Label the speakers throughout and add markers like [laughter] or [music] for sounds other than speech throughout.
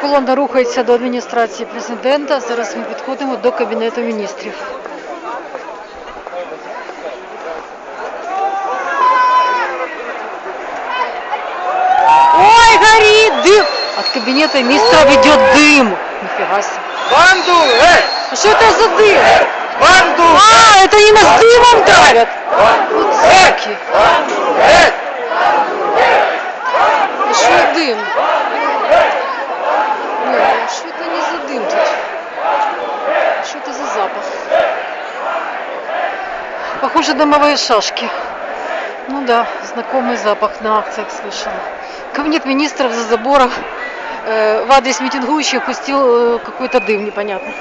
Speaker 1: Колона рухається до адміністрації президента. Зараз ми підходимо до кабінету міністрів. Ой, горит дым! От кабинета министра ведет дым. Нифига себе.
Speaker 2: Банду! Эй!
Speaker 1: А что это за дым?
Speaker 2: Банду!
Speaker 1: А, это они нас дымом травят.
Speaker 2: Банду!
Speaker 1: Вот
Speaker 2: Эй!
Speaker 1: суки.
Speaker 2: Эй!
Speaker 1: Похоже, дымовые шашки. Ну да, знакомый запах на акциях слышала. Кабинет министров за забора э, в адрес митингующих пустил э, какой-то дым непонятный.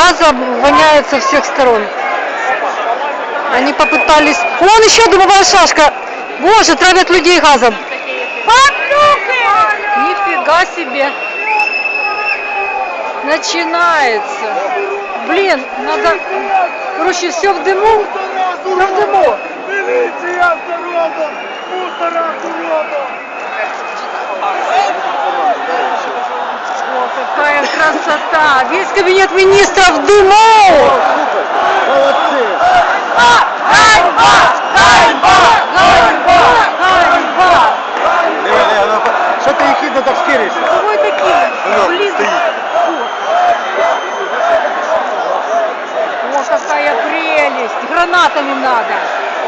Speaker 1: Газом воняет со всех сторон. Они попытались... Вон еще дымовая шашка! Боже, травят людей газом. Нифига себе. Начинается. Блин, надо... Короче, все в дыму. Все в дыму. красота. Весь кабинет министров в дыму.
Speaker 2: Молодці!
Speaker 1: Ганьба! Ганьба! Ганьба! Ганьба!
Speaker 2: Диви, диви, ну, Що ти їх хідно так скиришся?
Speaker 1: Кого такие?
Speaker 2: Ну,
Speaker 1: Блин.
Speaker 2: стоїть.
Speaker 1: О, какая прелесть! Гранатами надо.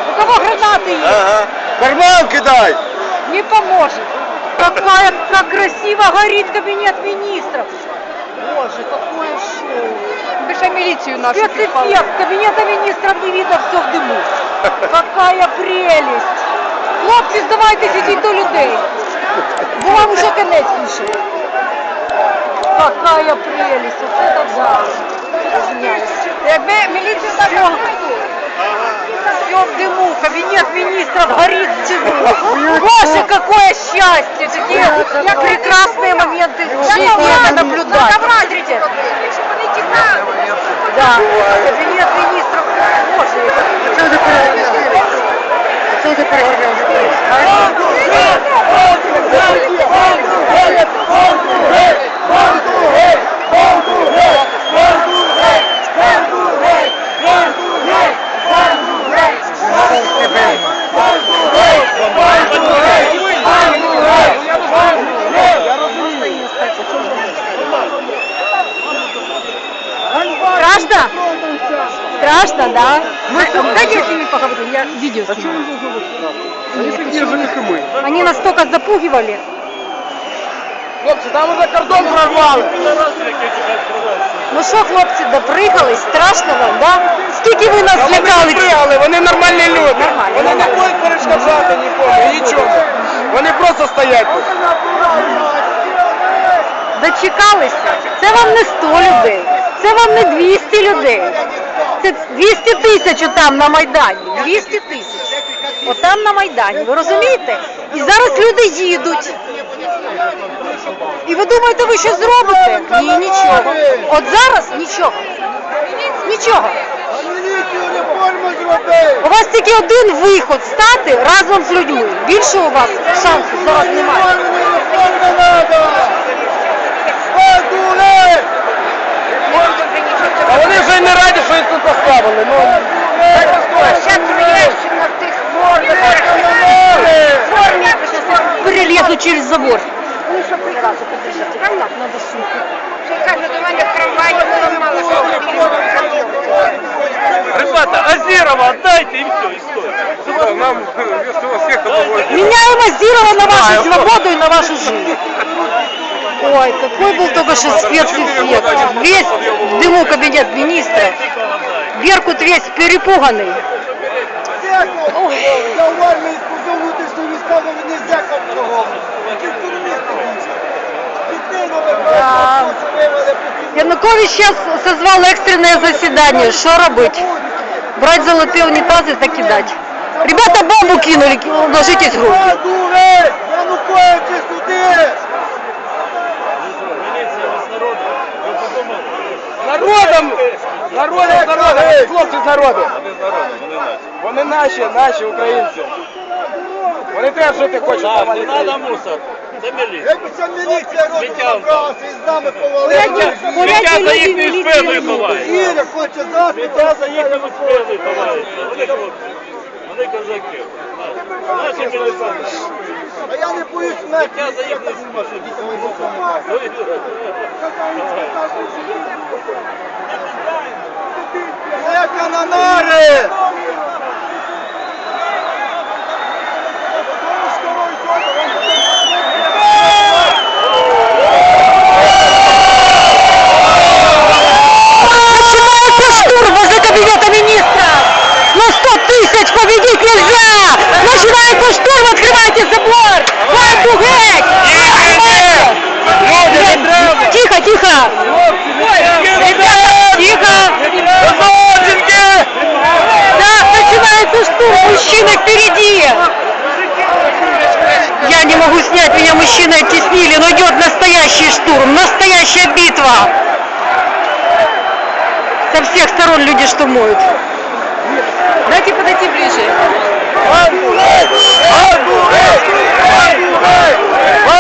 Speaker 1: У кого гранаты есть?
Speaker 2: Ага. Карман кидай!
Speaker 1: Не поможет. Какая, как красиво горит кабинет министров. Боже, какое шоу.
Speaker 3: Пише міліцію нашу
Speaker 1: Спецэффект. Кабинета министров не видно, все в дыму. [laughs] Какая прелесть. Хлопці, здавайтеся, йдіть до людей. Бо вам уже конець пише. Какая прелесть. Вот это да. Извиняюсь.
Speaker 3: Якби міліцію так
Speaker 1: Все. Все в дыму, кабинет министров горит в дыму. Боже, какое счастье! Такие прекрасные моменты жизни наблюдать.
Speaker 3: Смотрите!
Speaker 1: Да, кабинет министров. Боже, это... дайте я с ними поговорим, я видео снимаю.
Speaker 2: Вони підніжені ми.
Speaker 1: Они настолько запугивали.
Speaker 2: Хлопці, там уже кордон прорвали.
Speaker 1: Ну що, хлопці, допригались? Страшно вам, да? Скільки ви нас
Speaker 2: Вони
Speaker 1: лякали?
Speaker 2: не вони нормальні люди.
Speaker 1: Нормально,
Speaker 2: Вони не
Speaker 1: нормально.
Speaker 2: будуть перешкоджати нікому, нічому. Вони просто стоять тут.
Speaker 1: Дочекалися. Це вам не 100 людей, це вам не 200 людей. Це 200 тисяч там на Майдані. 200 тисяч. Отам на Майдані. Ви розумієте? І зараз люди їдуть. І ви думаєте, ви що зробите? Ні, нічого. От зараз нічого. Нічого. У вас тільки один виход стати разом з людьми. Більше у вас шансу зараз немає.
Speaker 2: Реформи надо! Бандули! А вони вже й не раді, що їх тут поставили. Ну,
Speaker 1: Сейчас приезжим на тих мордах. Перелезу через забор. Зразу подержите. Так, надо сумку.
Speaker 3: Ще каже, до мене в трамваї поламала, що
Speaker 2: Ребята, Азирова отдайте и все, и стой. Нам вместо всех головой.
Speaker 1: Меняем Азирова на вашу свободу и на вашу жизнь. Ой, какой был только что спецэффект. Весь в дыму кабинет министра. Беркут весь перепуганный.
Speaker 4: Я в армії служив внутрішньо військовим не зеком кругом. Які економісти більше. Дитину
Speaker 1: Да.
Speaker 4: вивели по
Speaker 1: Янукович сейчас созвал экстренное заседание. Что робить? Брать золотые унитазы и кидать. Ребята бомбу кинули, ложитесь в руки.
Speaker 4: дури! Януковичі сюди!
Speaker 2: Народом! Народом, народом! Хлопці з народом! Вони наші, наші українці. Вони теж жити хочуть.
Speaker 5: Так, не треба мусор. Це міліція.
Speaker 4: Якби ця міліція
Speaker 5: Сміття.
Speaker 4: набралася і з нами
Speaker 1: повалили.
Speaker 4: повалила.
Speaker 5: за їхньою спиною ховається.
Speaker 4: Іря хоче.
Speaker 5: Сміття за їхньою спиною. Вони хлопці. Вони козаки. Наші міліціонери.
Speaker 4: А я не боюсь смерті.
Speaker 5: Я за їхніми спиною.
Speaker 4: Лека на нари!
Speaker 1: со всех сторон люди штурмуют. Дайте подойти ближе. Бабурек! Бабурек! Бабурек!